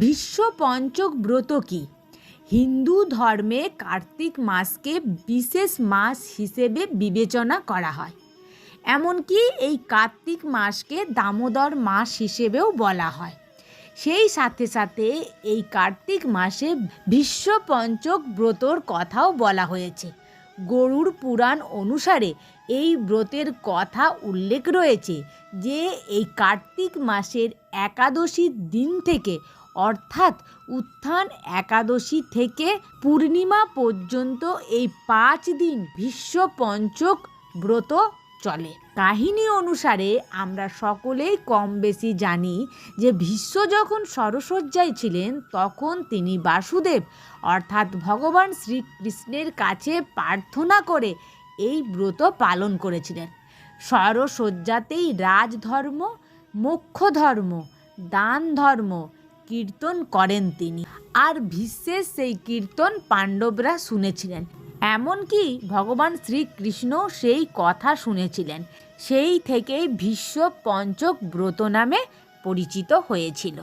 বিশ্ব পঞ্চক ব্রত কি? হিন্দু ধর্মে কার্তিক মাসকে বিশেষ মাস হিসেবে বিবেচনা করা হয়। এমনকি এই কার্তিক মাসকে দামোদর মাস হিসেবেও বলা হয়। সেই সাথে সাথে এই কার্তিক মাসে বিশ্ব পঞ্চক ব্রতর কথাও বলা হয়েছে। গরুর পুরাণ অনুসারে এই ব্রতের কথা উল্লেখ রয়েছে যে, এই কার্তিক মাসের একাদশীর দিন থেকে অর্থাৎ উত্থান একাদশী থেকে পূর্ণিমা পর্যন্ত এই পাঁচ দিন বিশ্ব পঞ্চক ব্রত চলে। কাহিনী অনুসারে আমরা সকলেই কম বেশি জানি যে ভীষ্ম যখন সরসজ্জায় ছিলেন, তখন তিনি বাসুদেব, অর্থাৎ ভগবান শ্রীকৃষ্ণের কাছে প্রার্থনা করে এই ব্রত পালন করেছিলেন। সরসজ্জাতেই রাজধর্ম মোক্ষ ধর্ম দান ধর্ম কীর্তন করেন তিনি। আর ভীষ্মের সেই কীর্তন পাণ্ডবরা শুনেছিলেন। এমনকি ভগবান শ্রীকৃষ্ণ সেই কথা শুনেছিলেন। সেই থেকেই ভীষ্ম পঞ্চক ব্রত নামে পরিচিত হয়েছিল।